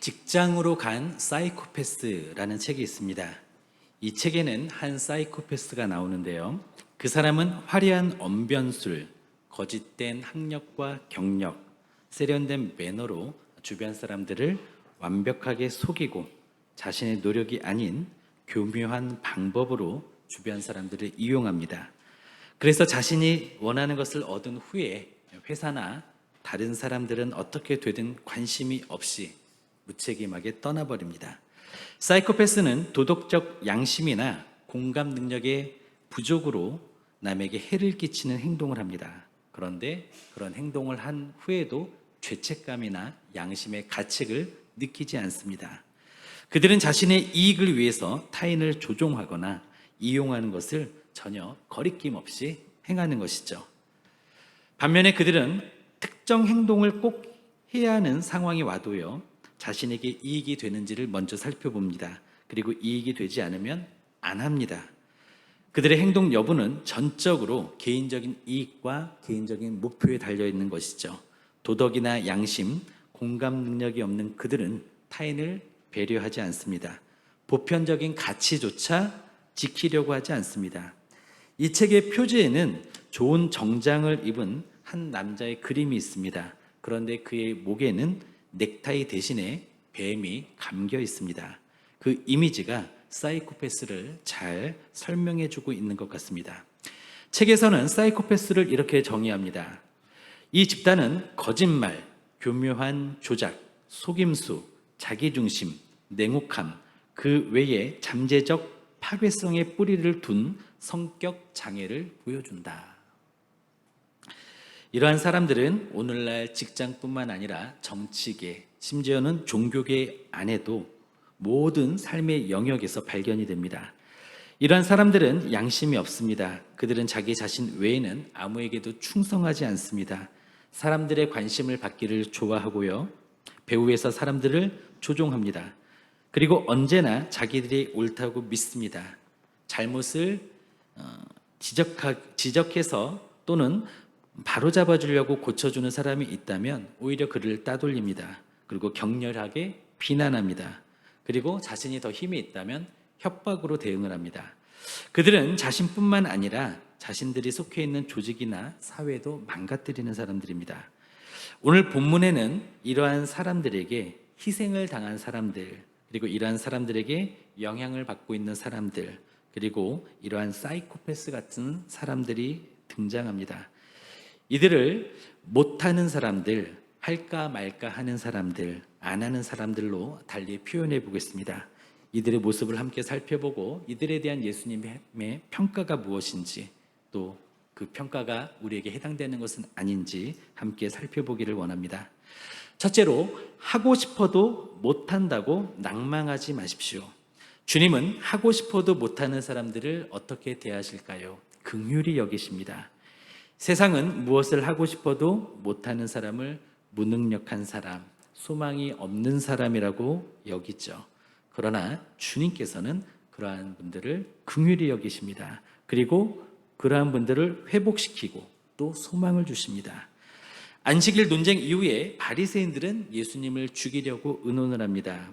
직장으로 간 사이코패스라는 책이 있습니다. 이 책에는 한 사이코패스가 나오는데요. 그 사람은 화려한 언변술, 거짓된 학력과 경력, 세련된 매너로 주변 사람들을 완벽하게 속이고 자신의 노력이 아닌 교묘한 방법으로 주변 사람들을 이용합니다. 그래서 자신이 원하는 것을 얻은 후에 회사나 다른 사람들은 어떻게 되든 관심이 없이 무책임하게 떠나버립니다. 사이코패스는 도덕적 양심이나 공감 능력의 부족으로 남에게 해를 끼치는 행동을 합니다. 그런데 그런 행동을 한 후에도 죄책감이나 양심의 가책을 느끼지 않습니다. 그들은 자신의 이익을 위해서 타인을 조종하거나 이용하는 것을 전혀 거리낌 없이 행하는 것이죠. 반면에 그들은 특정 행동을 꼭 해야 하는 상황이 와도요, 자신에게 이익이 되는지를 먼저 살펴봅니다. 그리고 이익이 되지 않으면 안 합니다. 그들의 행동 여부는 전적으로 개인적인 이익과 개인적인 목표에 달려 있는 것이죠. 도덕이나 양심, 공감 능력이 없는 그들은 타인을 배려하지 않습니다. 보편적인 가치조차 지키려고 하지 않습니다. 이 책의 표지에는 좋은 정장을 입은 한 남자의 그림이 있습니다. 그런데 그의 목에는 넥타이 대신에 뱀이 감겨 있습니다. 그 이미지가 사이코패스를 잘 설명해 주고 있는 것 같습니다. 책에서는 사이코패스를 이렇게 정의합니다. 이 집단은 거짓말, 교묘한 조작, 속임수, 자기중심, 냉혹함, 그 외에 잠재적 파괴성의 뿌리를 둔 성격 장애를 보여준다. 이러한 사람들은 오늘날 직장뿐만 아니라 정치계, 심지어는 종교계 안에도 모든 삶의 영역에서 발견이 됩니다. 이러한 사람들은 양심이 없습니다. 그들은 자기 자신 외에는 아무에게도 충성하지 않습니다. 사람들의 관심을 받기를 좋아하고요. 배후에서 사람들을 조종합니다. 그리고 언제나 자기들이 옳다고 믿습니다. 잘못을 어, 지적하, 지적해서 또는 바로 잡아 주려고 고쳐주는 사람이 있다면 오히려 그를 따돌립니다. 그리고 격렬하게 비난합니다. 그리고 자신이 더 힘이 있다면 협박으로 대응을 합니다. 그들은 자신뿐만 아니라 자신들이 속해 있는 조직이나 사회도 망가뜨리는 사람들입니다. 오늘 본문에는 이러한 사람들에게 희생을 당한 사람들, 그리고 이러한 사람들에게 영향을 받고 있는 사람들, 그리고 이러한 사이코패스 같은 사람들이 등장합니다. 이들을 못하는 사람들, 할까 말까 하는 사람들, 안 하는 사람들로 달리 표현해 보겠습니다. 이들의 모습을 함께 살펴보고 이들에 대한 예수님의 평가가 무엇인지 또 그 평가가 우리에게 해당되는 것은 아닌지 함께 살펴보기를 원합니다. 첫째로 하고 싶어도 못한다고 낭망하지 마십시오. 주님은 하고 싶어도 못하는 사람들을 어떻게 대하실까요? 긍휼히 여기십니다. 세상은 무엇을 하고 싶어도 못하는 사람을 무능력한 사람, 소망이 없는 사람이라고 여기죠. 그러나 주님께서는 그러한 분들을 긍휼히 여기십니다. 그리고 그러한 분들을 회복시키고 또 소망을 주십니다. 안식일 논쟁 이후에 바리새인들은 예수님을 죽이려고 의논을 합니다.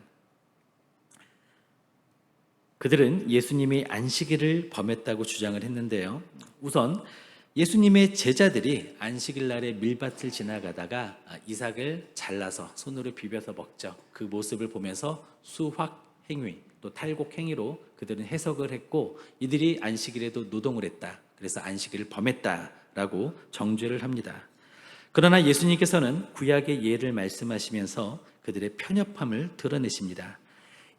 그들은 예수님이 안식일을 범했다고 주장을 했는데요. 우선 예수님의 제자들이 안식일 날에 밀밭을 지나가다가 이삭을 잘라서 손으로 비벼서 먹죠. 그 모습을 보면서 수확 행위 또 탈곡 행위로 그들은 해석을 했고 이들이 안식일에도 노동을 했다. 그래서 안식일을 범했다라고 정죄를 합니다. 그러나 예수님께서는 구약의 예를 말씀하시면서 그들의 편협함을 드러내십니다.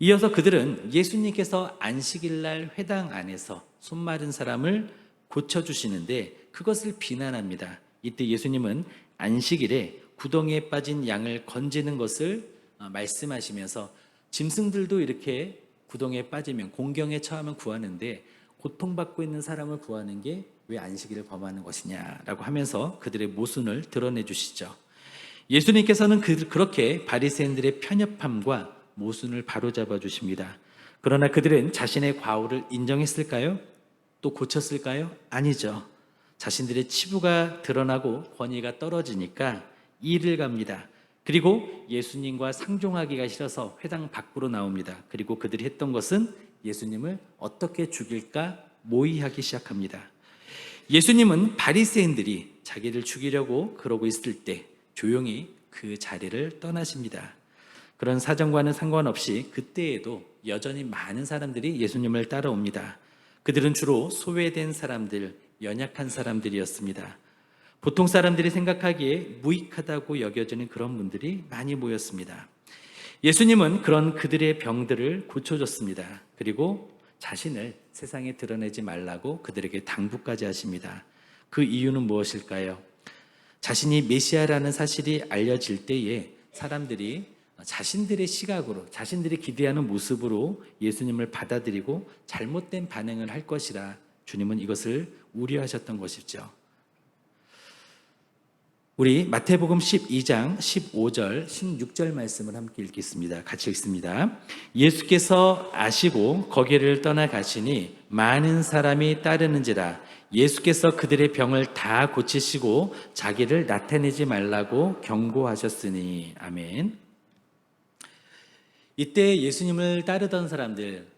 이어서 그들은 예수님께서 안식일 날 회당 안에서 손 마른 사람을 고쳐주시는데 그것을 비난합니다. 이때 예수님은 안식일에 구덩이에 빠진 양을 건지는 것을 어, 말씀하시면서 짐승들도 이렇게 구덩이에 빠지면 공경에 처하면 구하는데 고통받고 있는 사람을 구하는 게 왜 안식일을 범하는 것이냐라고 하면서 그들의 모순을 드러내 주시죠. 예수님께서는 그, 그렇게 바리새인들의 편협함과 모순을 바로잡아 주십니다. 그러나 그들은 자신의 과오를 인정했을까요? 또 고쳤을까요? 아니죠. 자신들의 치부가 드러나고 권위가 떨어지니까 일을 갑니다. 그리고 예수님과 상종하기가 싫어서 회당 밖으로 나옵니다. 그리고 그들이 했던 것은 예수님을 어떻게 죽일까 모의하기 시작합니다. 예수님은 바리새인들이 자기를 죽이려고 그러고 있을 때 조용히 그 자리를 떠나십니다. 그런 사정과는 상관없이 그때에도 여전히 많은 사람들이 예수님을 따라옵니다. 그들은 주로 소외된 사람들, 연약한 사람들이었습니다. 보통 사람들이 생각하기에 무익하다고 여겨지는 그런 분들이 많이 모였습니다. 예수님은 그런 그들의 병들을 고쳐줬습니다. 그리고 자신을 세상에 드러내지 말라고 그들에게 당부까지 하십니다. 그 이유는 무엇일까요? 자신이 메시아라는 사실이 알려질 때에 사람들이 자신들의 시각으로, 자신들이 기대하는 모습으로 예수님을 받아들이고 잘못된 반응을 할 것이라 주님은 이것을 우려하셨던 것이죠. 우리 마태복음 12장 15절, 16절 말씀을 함께 읽겠습니다. 같이 읽습니다. 예수께서 아시고 거기를 떠나가시니 많은 사람이 따르는지라 예수께서 그들의 병을 다 고치시고 자기를 나타내지 말라고 경고하셨으니 아멘. 이때 예수님을 따르던 사람들 어,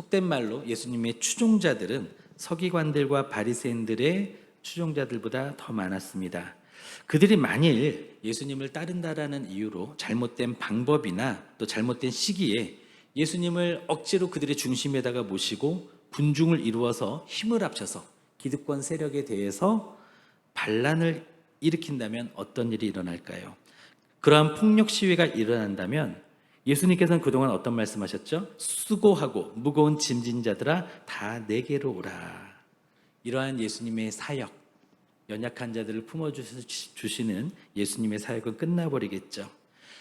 속, 속된 말로 예수님의 추종자들은 서기관들과 바리새인들의 추종자들보다 더 많았습니다. 그들이 만일 예수님을 따른다라는 이유로 잘못된 방법이나 또 잘못된 시기에 예수님을 억지로 그들의 중심에다가 모시고 군중을 이루어서 힘을 합쳐서 기득권 세력에 대해서 반란을 일으킨다면 어떤 일이 일어날까요? 그러한 폭력 시위가 일어난다면 예수님께서는 그동안 어떤 말씀하셨죠? 수고하고 무거운 짐진 자들아 다 내게로 오라. 이러한 예수님의 사역, 연약한 자들을 품어주시는 예수님의 사역은 끝나버리겠죠.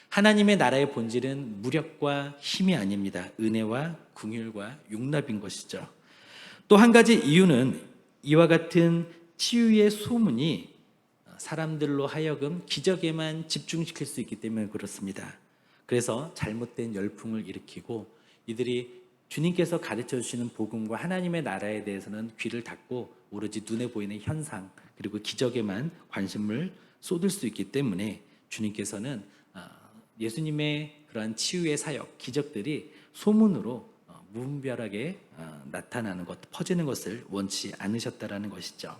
하나님의 나라의 본질은 무력과 힘이 아닙니다. 은혜와 궁율과 용납인 것이죠. 또 한 가지 이유는 이와 같은 치유의 소문이 사람들로 하여금 기적에만 집중시킬 수 있기 때문에 그렇습니다. 그래서 잘못된 열풍을 일으키고 이들이 주님께서 가르쳐 주시는 복음과 하나님의 나라에 대해서는 귀를 닫고 오로지 눈에 보이는 현상 그리고 기적에만 관심을 쏟을 수 있기 때문에 주님께서는 아, 예수님의 그러한 치유의 사역, 기적들이 소문으로 어, 무분별하게 어, 나타나는 것, 퍼지는 것을 원치 않으셨다라는 것이죠.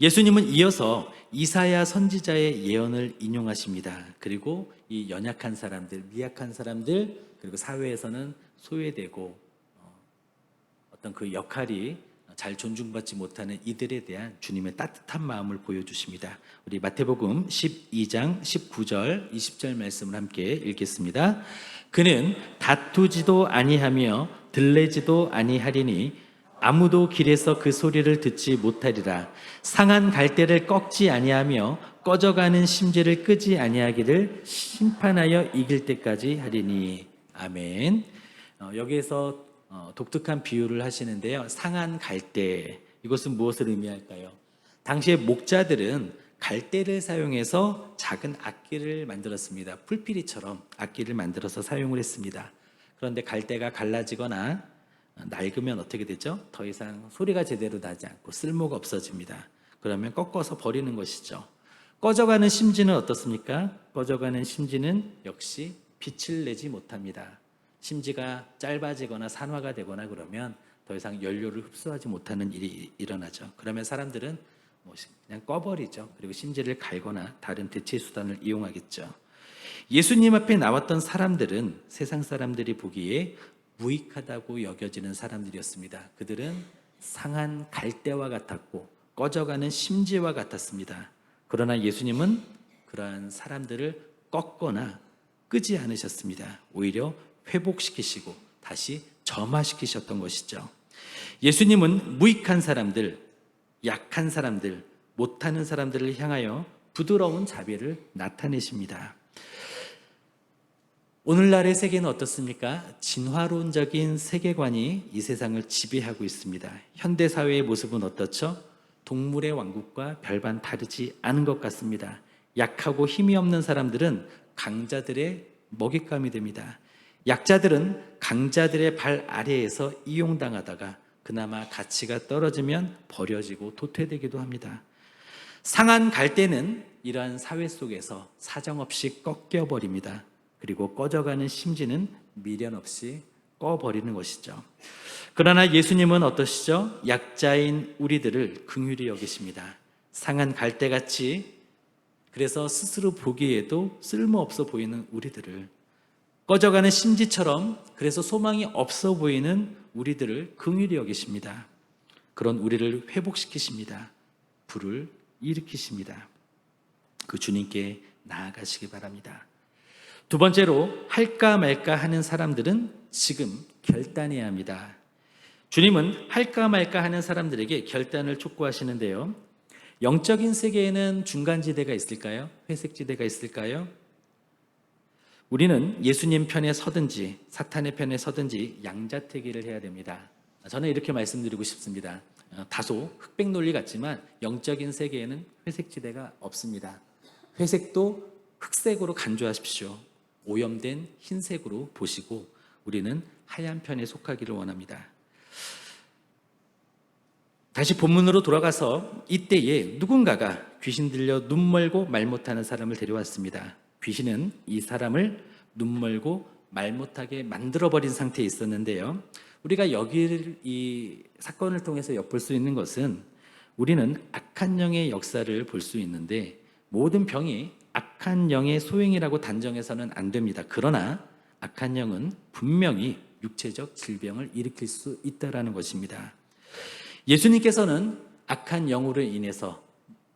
예수님은 이어서 이사야 선지자의 예언을 인용하십니다. 그리고 이 연약한 사람들, 미약한 사람들, 그리고 사회에서는 소외되고 어, 어떤 그 역할이 잘 존중받지 못하는 이들에 대한 주님의 따뜻한 마음을 보여주십니다. 우리 마태복음 12장 19절 20절 말씀을 함께 읽겠습니다. 그는 다투지도 아니하며 들레지도 아니하리니 아무도 길에서 그 소리를 듣지 못하리라. 상한 갈대를 꺾지 아니하며 꺼져가는 심지를 끄지 아니하기를 심판하여 이길 때까지 하리니. 아멘. 어, 여기에서 어, 독특한 비유를 하시는데요. 상한 갈대. 이것은 무엇을 의미할까요? 당시에 목자들은 갈대를 사용해서 작은 악기를 만들었습니다. 풀피리처럼 악기를 만들어서 사용을 했습니다. 그런데 갈대가 갈라지거나 낡으면 어떻게 되죠? 더 이상 소리가 제대로 나지 않고 쓸모가 없어집니다. 그러면 꺾어서 버리는 것이죠. 꺼져가는 심지는 어떻습니까? 꺼져가는 심지는 역시 빛을 내지 못합니다. 심지가 짧아지거나 산화가 되거나 그러면 더 이상 연료를 흡수하지 못하는 일이 일어나죠. 그러면 사람들은 뭐 그냥 꺼버리죠. 그리고 심지를 갈거나 다른 대체 수단을 이용하겠죠. 예수님 앞에 나왔던 사람들은 세상 사람들이 보기에 무익하다고 여겨지는 사람들이었습니다. 그들은 상한 갈대와 같았고 꺼져가는 심지와 같았습니다. 그러나 예수님은 그러한 사람들을 꺾거나 끄지 않으셨습니다. 오히려 회복시키시고 다시 점화시키셨던 것이죠. 예수님은 무익한 사람들, 약한 사람들, 못하는 사람들을 향하여 부드러운 자비를 나타내십니다. 오늘날의 세계는 어떻습니까? 진화론적인 세계관이 이 세상을 지배하고 있습니다. 현대 사회의 모습은 어떻죠? 동물의 왕국과 별반 다르지 않은 것 같습니다. 약하고 힘이 없는 사람들은 강자들의 먹잇감이 됩니다. 약자들은 강자들의 발 아래에서 이용당하다가 그나마 가치가 떨어지면 버려지고 도태되기도 합니다. 상한 갈대는 이러한 사회 속에서 사정없이 꺾여버립니다. 그리고 꺼져가는 심지는 미련 없이 꺼버리는 것이죠. 그러나 예수님은 어떠시죠? 약자인 우리들을 긍휼히 여기십니다. 상한 갈대같이 그래서 스스로 보기에도 쓸모없어 보이는 우리들을 꺼져가는 심지처럼 그래서 소망이 없어 보이는 우리들을 긍휼히 여기십니다. 그런 우리를 회복시키십니다. 불을 일으키십니다. 그 주님께 나아가시기 바랍니다. 두 번째로 할까 말까 하는 사람들은 지금 결단해야 합니다. 주님은 할까 말까 하는 사람들에게 결단을 촉구하시는데요. 영적인 세계에는 중간지대가 있을까요? 회색지대가 있을까요? 우리는 예수님 편에 서든지 사탄의 편에 서든지 양자택일을 해야 됩니다. 저는 이렇게 말씀드리고 싶습니다. 어, 다소 흑백 논리 같지만 영적인 세계에는 회색지대가 없습니다. 회색도 흑색으로 간주하십시오. 오염된 흰색으로 보시고 우리는 하얀 편에 속하기를 원합니다. 다시 본문으로 돌아가서 이때에 누군가가 귀신 들려 눈 멀고 말 못하는 사람을 데려왔습니다. 귀신은 이 사람을 눈 멀고 말 못하게 만들어버린 상태에 있었는데요. 우리가 여기를 이 사건을 통해서 엿볼 수 있는 것은 우리는 악한 영의 역사를 볼 수 있는데 모든 병이 악한 영의 소행이라고 단정해서는 안 됩니다. 그러나 악한 영은 분명히 육체적 질병을 일으킬 수 있다라는 것입니다. 예수님께서는 악한 영으로 인해서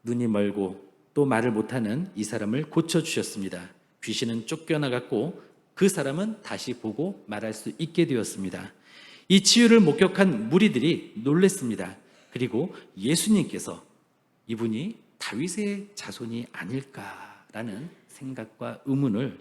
눈이 멀고 또 말을 못하는 이 사람을 고쳐주셨습니다. 귀신은 쫓겨나갔고 그 사람은 다시 보고 말할 수 있게 되었습니다. 이 치유를 목격한 무리들이 놀랬습니다. 그리고 예수님께서 이분이 다윗의 자손이 아닐까 라는 생각과 의문을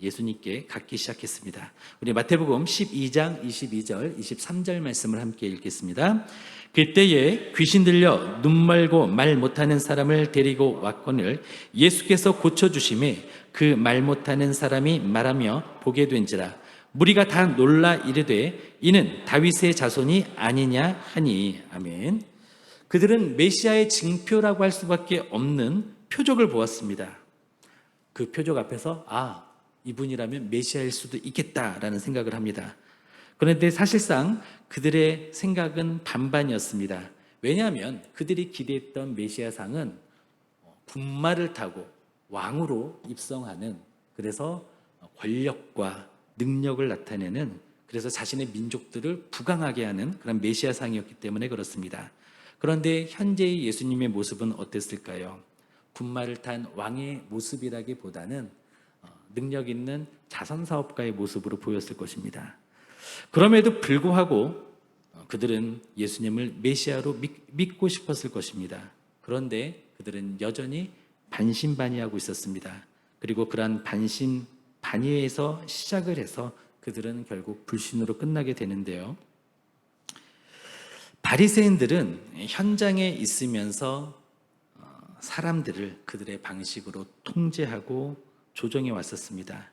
예수님께 갖기 시작했습니다. 우리 마태복음 12장 22절, 23절 말씀을 함께 읽겠습니다. 그때에 귀신 들려 눈 멀고 말 못하는 사람을 데리고 왔거늘 예수께서 고쳐 주심에 그 말 못하는 사람이 말하며 보게 된지라 무리가 다 놀라 이르되 이는 다윗의 자손이 아니냐 하니 아멘. 그들은 메시아의 증표라고 할 수밖에 없는 표적을 보았습니다. 그 표적 앞에서 아 이분이라면 메시아일 수도 있겠다라는 생각을 합니다. 그런데 사실상 그들의 생각은 반반이었습니다. 왜냐하면 그들이 기대했던 메시아상은 군마를 타고 왕으로 입성하는 그래서 권력과 능력을 나타내는 그래서 자신의 민족들을 부강하게 하는 그런 메시아상이었기 때문에 그렇습니다. 그런데 현재의 예수님의 모습은 어땠을까요? 군마를 탄 왕의 모습이라기보다는 어, 능력 있는 자선 사업가의 모습으로 보였을 것입니다. 그럼에도 불구하고 어, 그들은 예수님을 메시아로 믿고 싶었을 것입니다. 그런데 그들은 여전히 반신반의하고 있었습니다. 그리고 그러한 반신반의에서 시작을 해서 그들은 결국 불신으로 끝나게 되는데요. 바리새인들은 현장에 있으면서 어, 사람들을 그들의 방식으로 통제하고 조정해 왔었습니다.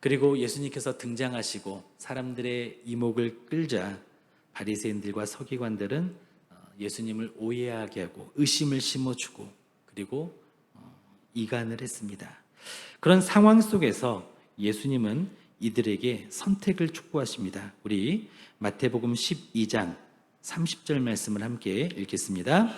그리고 예수님께서 등장하시고 사람들의 이목을 끌자 바리새인들과 서기관들은 어, 예수님을 오해하게 하고 의심을 심어주고 그리고 어, 이간을 했습니다. 그런 상황 속에서 예수님은 이들에게 선택을 촉구하십니다. 우리 마태복음 12장 30절 말씀을 함께 읽겠습니다.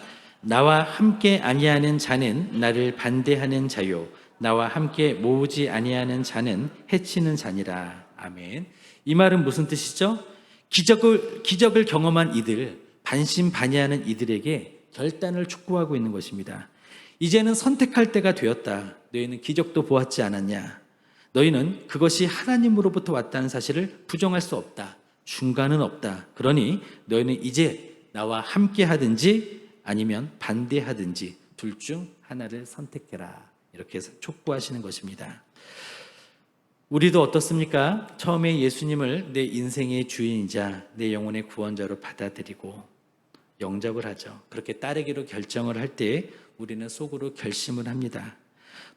나와 함께 아니하는 자는 나를 반대하는 자요 나와 함께 모으지 아니하는 자는 해치는 자니라. 아멘. 이 말은 무슨 뜻이죠? 기적을 기적을 경험한 이들, 반신반의하는 이들에게 결단을 촉구하고 있는 것입니다. 이제는 선택할 때가 되었다. 너희는 기적도 보았지 않았냐? 너희는 그것이 하나님으로부터 왔다는 사실을 부정할 수 없다. 중간은 없다. 그러니 너희는 이제 나와 함께 하든지 아니면 반대하든지 둘 중 하나를 선택해라. 이렇게 해서 촉구하시는 것입니다. 우리도 어떻습니까? 처음에 예수님을 내 인생의 주인이자 내 영혼의 구원자로 받아들이고 영접을 하죠. 그렇게 따르기로 결정을 할 때 우리는 속으로 결심을 합니다.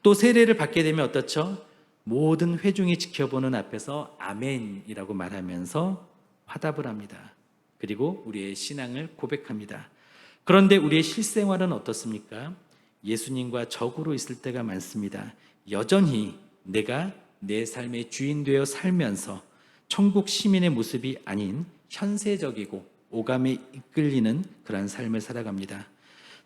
또 세례를 받게 되면 어떻죠? 모든 회중이 지켜보는 앞에서 아멘이라고 말하면서 화답을 합니다. 그리고 우리의 신앙을 고백합니다. 그런데 우리의 실생활은 어떻습니까? 예수님과 적으로 있을 때가 많습니다. 여전히 내가 내 삶의 주인 되어 살면서 천국 시민의 모습이 아닌 현세적이고 오감에 이끌리는 그러한 삶을 살아갑니다.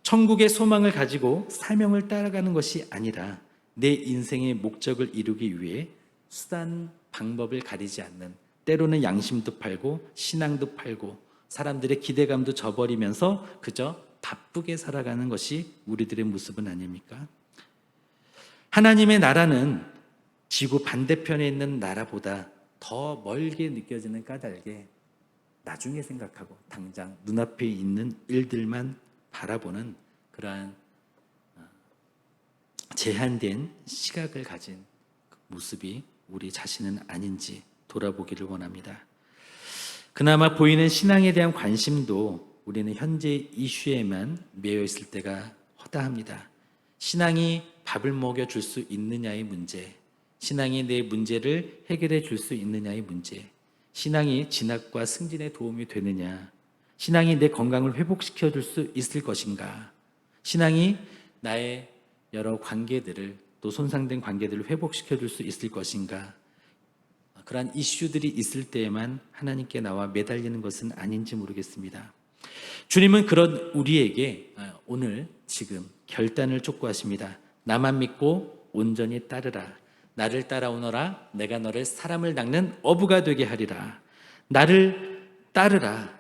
천국의 소망을 가지고 사명을 따라가는 것이 아니라 내 인생의 목적을 이루기 위해 수단 방법을 가리지 않는 때로는 양심도 팔고 신앙도 팔고 사람들의 기대감도 저버리면서 그저 바쁘게 살아가는 것이 우리들의 모습은 아닙니까? 하나님의 나라는 지구 반대편에 있는 나라보다 더 멀게 느껴지는 까닭에 나중에 생각하고 당장 눈앞에 있는 일들만 바라보는 그러한 어, 제한된 시각을 가진 모습이 우리 자신은 아닌지 돌아보기를 원합니다. 그나마 보이는 신앙에 대한 관심도 우리는 현재 이슈에만 매여 있을 때가 허다합니다. 신앙이 밥을 먹여 줄 수 있느냐의 문제, 신앙이 내 문제를 해결해 줄 수 있느냐의 문제, 신앙이 진학과 승진에 도움이 되느냐, 신앙이 내 건강을 회복시켜 줄 수 있을 것인가, 신앙이 나의 여러 관계들을 또 손상된 관계들을 회복시켜 줄 수 있을 것인가, 그러한 이슈들이 있을 때에만 하나님께 나와 매달리는 것은 아닌지 모르겠습니다. 주님은 그런 우리에게 아, 오늘 지금 결단을 촉구하십니다. 나만 믿고 온전히 따르라. 나를 따라오너라. 내가 너를 사람을 낚는 어부가 되게 하리라. 나를 따르라.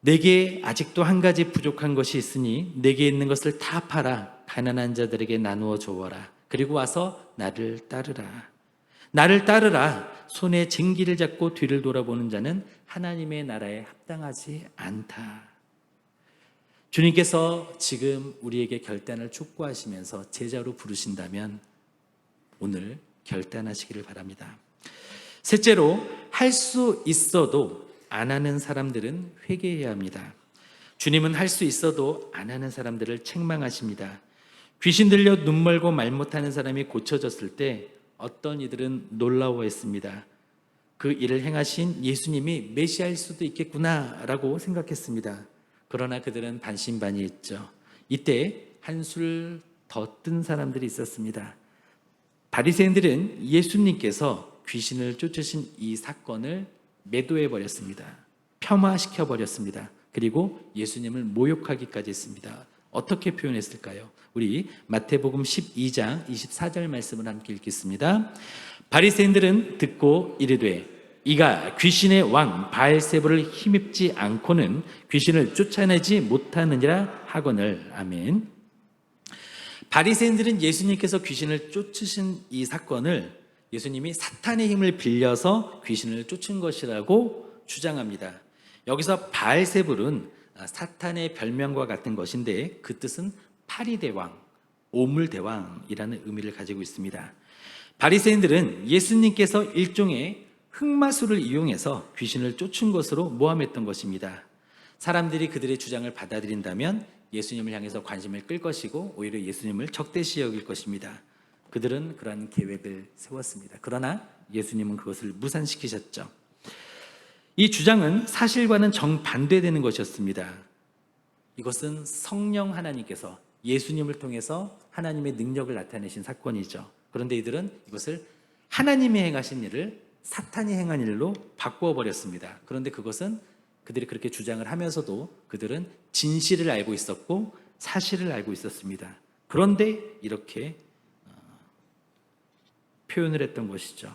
내게 아직도 한 가지 부족한 것이 있으니 내게 있는 것을 다 팔아 가난한 자들에게 나누어 주어라. 그리고 와서 나를 따르라. 나를 따르라. 손에 쟁기를 잡고 뒤를 돌아보는 자는 하나님의 나라에 합당하지 않다. 주님께서 지금 우리에게 결단을 촉구하시면서 제자로 부르신다면 오늘 결단하시기를 바랍니다. 셋째로 할 수 있어도 안 하는 사람들은 회개해야 합니다. 주님은 할 수 있어도 안 하는 사람들을 책망하십니다. 귀신 들려 눈 멀고 말 못하는 사람이 고쳐졌을 때 어떤 이들은 놀라워했습니다. 그 일을 행하신 예수님이 메시아일 수도 있겠구나라고 생각했습니다. 그러나 그들은 반신반의했죠. 이때 한술 더 뜬 사람들이 있었습니다. 바리새인들은 예수님께서 귀신을 쫓으신 이 사건을 매도해 버렸습니다. 폄하시켜 버렸습니다. 그리고 예수님을 모욕하기까지 했습니다. 어떻게 표현했을까요? 우리 마태복음 12장 24절 말씀을 함께 읽겠습니다. 바리새인들은 듣고 이르되 이가 귀신의 왕 바알세부를 힘입지 않고는 귀신을 쫓아내지 못하느니라 하거늘 아멘. 바리새인들은 예수님께서 귀신을 쫓으신 이 사건을 예수님이 사탄의 힘을 빌려서 귀신을 쫓은 것이라고 주장합니다. 여기서 바알세불은 사탄의 별명과 같은 것인데 그 뜻은 파리 대왕, 오물 대왕이라는 의미를 가지고 있습니다. 바리새인들은 예수님께서 일종의 흑마술을 이용해서 귀신을 쫓은 것으로 모함했던 것입니다. 사람들이 그들의 주장을 받아들인다면 예수님을 향해서 관심을 끌 것이고 오히려 예수님을 적대시 여길 것입니다. 그들은 그러한 계획을 세웠습니다. 그러나 예수님은 그것을 무산시키셨죠. 이 주장은 사실과는 정반대되는 것이었습니다. 이것은 성령 하나님께서 예수님을 통해서 하나님의 능력을 나타내신 사건이죠. 그런데 이들은 이것을 하나님이 행하신 일을 사탄이 행한 일로 바꾸어 버렸습니다. 그런데 그것은 그들이 그렇게 주장을 하면서도 그들은 진실을 알고 있었고 사실을 알고 있었습니다. 그런데 이렇게 어, 표현을 했던 것이죠.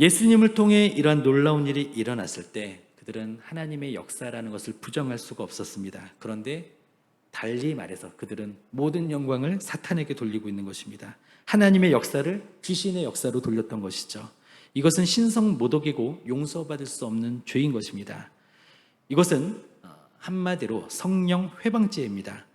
예수님을 통해 이러한 놀라운 일이 일어났을 때 그들은 하나님의 역사라는 것을 부정할 수가 없었습니다. 그런데 달리 말해서 그들은 모든 영광을 사탄에게 돌리고 있는 것입니다. 하나님의 역사를 귀신의 역사로 돌렸던 것이죠. 이것은 신성 모독이고 용서받을 수 없는 죄인 것입니다. 이것은 어, 한마디로 성령 회방죄입니다.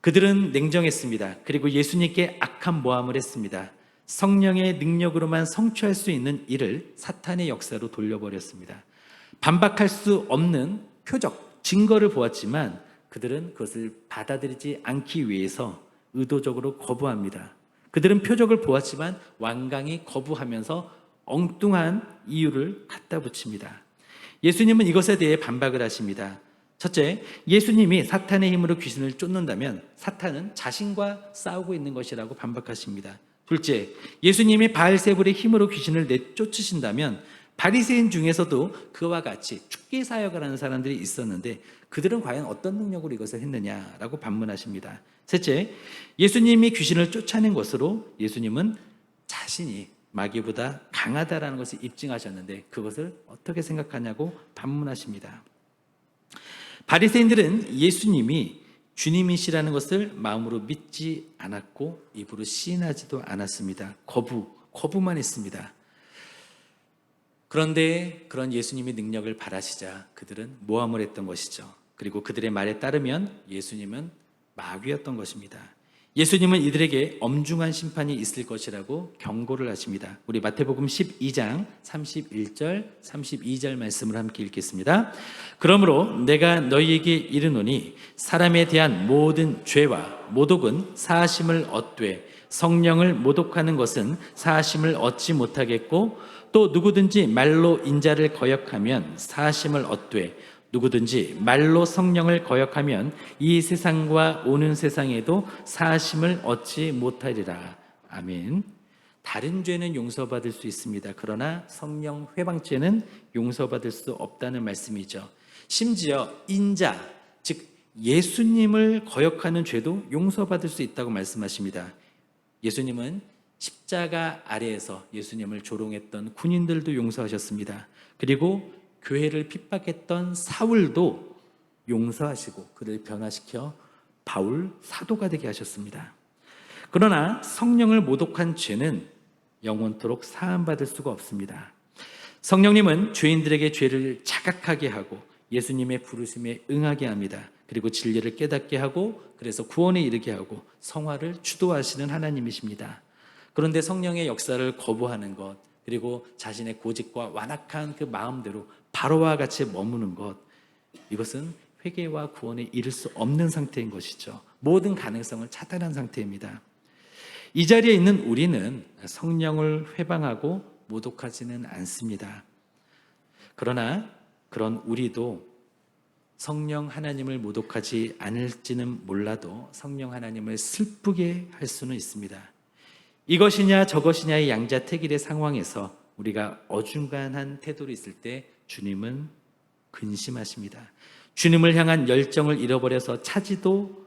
그들은 냉정했습니다. 그리고 예수님께 악한 모함을 했습니다. 성령의 능력으로만 성취할 수 있는 일을 사탄의 역사로 돌려버렸습니다. 반박할 수 없는 표적, 증거를 보았지만 그들은 그것을 받아들이지 않기 위해서 의도적으로 거부합니다. 그들은 표적을 보았지만 완강히 거부하면서 엉뚱한 이유를 갖다 붙입니다. 예수님은 이것에 대해 반박을 하십니다. 첫째, 예수님이 사탄의 힘으로 귀신을 쫓는다면 사탄은 자신과 싸우고 있는 것이라고 반박하십니다. 둘째, 예수님이 바알세불의 힘으로 귀신을 내쫓으신다면 바리새인 중에서도 그와 같이 축계 사역을 하는 사람들이 있었는데 그들은 과연 어떤 능력으로 이것을 했느냐라고 반문하십니다. 셋째, 예수님이 귀신을 쫓아낸 것으로 예수님은 자신이 마귀보다 강하다라는 것을 입증하셨는데 그것을 어떻게 생각하냐고 반문하십니다. 바리새인들은 예수님이 주님이시라는 것을 마음으로 믿지 않았고 입으로 시인하지도 않았습니다. 거부, 거부만 했습니다. 그런데 그런 예수님의 능력을 바라시자 그들은 모함을 했던 것이죠. 그리고 그들의 말에 따르면 예수님은 마귀였던 것입니다. 예수님은 이들에게 엄중한 심판이 있을 것이라고 경고를 하십니다. 우리 마태복음 12장 31절, 32절 말씀을 함께 읽겠습니다. 그러므로 내가 너희에게 이르노니 사람에 대한 모든 죄와 모독은 사하심을 얻되 성령을 모독하는 것은 사하심을 얻지 못하겠고 또 누구든지 말로 인자를 거역하면 사하심을 얻되 누구든지 말로 성령을 거역하면 이 세상과 오는 세상에도 사하심을 얻지 못하리라. 아멘. 다른 죄는 용서받을 수 있습니다. 그러나 성령 회방죄는 용서받을 수 없다는 말씀이죠. 심지어 인자, 즉 예수님을 거역하는 죄도 용서받을 수 있다고 말씀하십니다. 예수님은 십자가 아래에서 예수님을 조롱했던 군인들도 용서하셨습니다. 그리고 교회를 핍박했던 사울도 용서하시고 그를 변화시켜 바울 사도가 되게 하셨습니다. 그러나 성령을 모독한 죄는 영원토록 사함받을 수가 없습니다. 성령님은 죄인들에게 죄를 자각하게 하고 예수님의 부르심에 응하게 합니다. 그리고 진리를 깨닫게 하고 그래서 구원에 이르게 하고 성화를 주도하시는 하나님이십니다. 그런데 성령의 역사를 거부하는 것 그리고 자신의 고집과 완악한 그 마음대로 바로와 같이 머무는 것 이것은 회개와 구원에 이를 수 없는 상태인 것이죠. 모든 가능성을 차단한 상태입니다. 이 자리에 있는 우리는 성령을 회방하고 모독하지는 않습니다. 그러나 그런 우리도 성령 하나님을 모독하지 않을지는 몰라도 성령 하나님을 슬프게 할 수는 있습니다. 이것이냐 저것이냐의 양자택일의 상황에서 우리가 어중간한 태도로 있을 때 주님은 근심하십니다. 주님을 향한 열정을 잃어버려서 차지도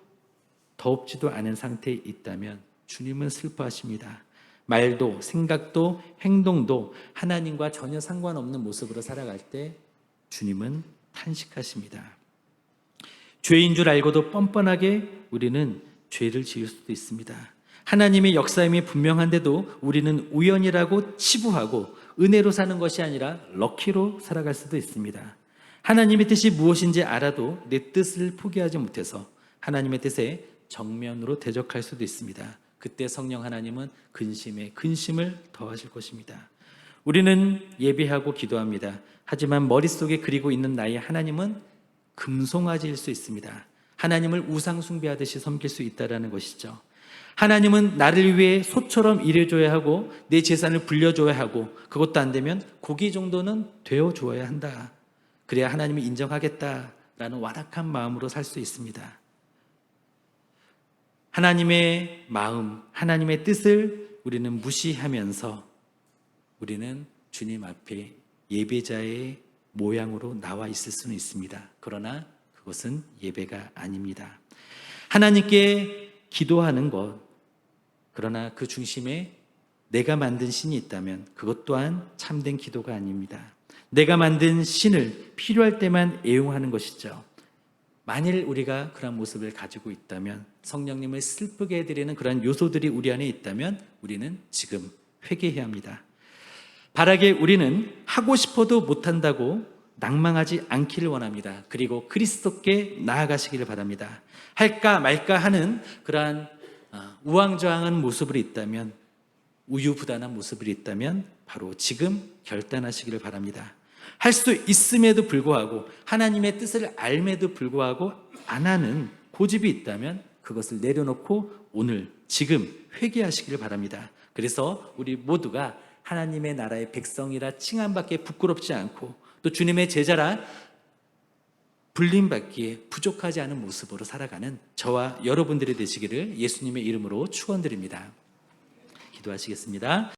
더웁지도 않은 상태에 있다면 주님은 슬퍼하십니다. 말도 생각도 행동도 하나님과 전혀 상관없는 모습으로 살아갈 때 주님은 탄식하십니다. 죄인 줄 알고도 뻔뻔하게 우리는 죄를 지을 수도 있습니다. 하나님의 역사임이 분명한데도 우리는 우연이라고 치부하고 은혜로 사는 것이 아니라 럭키로 살아갈 수도 있습니다. 하나님의 뜻이 무엇인지 알아도 내 뜻을 포기하지 못해서 하나님의 뜻에 정면으로 대적할 수도 있습니다. 그때 성령 하나님은 근심에 근심을 더하실 것입니다. 우리는 예배하고 기도합니다. 하지만 머릿속에 그리고 있는 나의 하나님은 금송아지일 수 있습니다. 하나님을 우상 숭배하듯이 섬길 수 있다라는 것이죠. 하나님은 나를 위해 소처럼 일해줘야 하고 내 재산을 불려줘야 하고 그것도 안 되면 고기 정도는 되어 주어야 한다. 그래야 하나님이 인정하겠다라는 완악한 마음으로 살 수 있습니다. 하나님의 마음, 하나님의 뜻을 우리는 무시하면서 우리는 주님 앞에 예배자의 모양으로 나와 있을 수는 있습니다. 그러나 그것은 예배가 아닙니다. 하나님께 기도하는 것, 그러나 그 중심에 내가 만든 신이 있다면 그것 또한 참된 기도가 아닙니다. 내가 만든 신을 필요할 때만 애용하는 것이죠. 만일 우리가 그런 모습을 가지고 있다면 성령님을 슬프게 해드리는 그런 요소들이 우리 안에 있다면 우리는 지금 회개해야 합니다. 바라게 우리는 하고 싶어도 못한다고 낭망하지 않기를 원합니다. 그리고 그리스도께 나아가시기를 바랍니다. 할까 말까 하는 그러한 어, 우왕좌왕한 모습을 있다면 우유부단한 모습을 있다면 바로 지금 결단하시기를 바랍니다. 할 수 있음에도 불구하고 하나님의 뜻을 알매도 불구하고 안 하는 고집이 있다면 그것을 내려놓고 오늘 지금 회개하시기를 바랍니다. 그래서 우리 모두가 하나님의 나라의 백성이라 칭함밖에 부끄럽지 않고 또 주님의 제자라 불림받기에 부족하지 않은 모습으로 살아가는 저와 여러분들이 되시기를 예수님의 이름으로 축원드립니다. 기도하시겠습니다.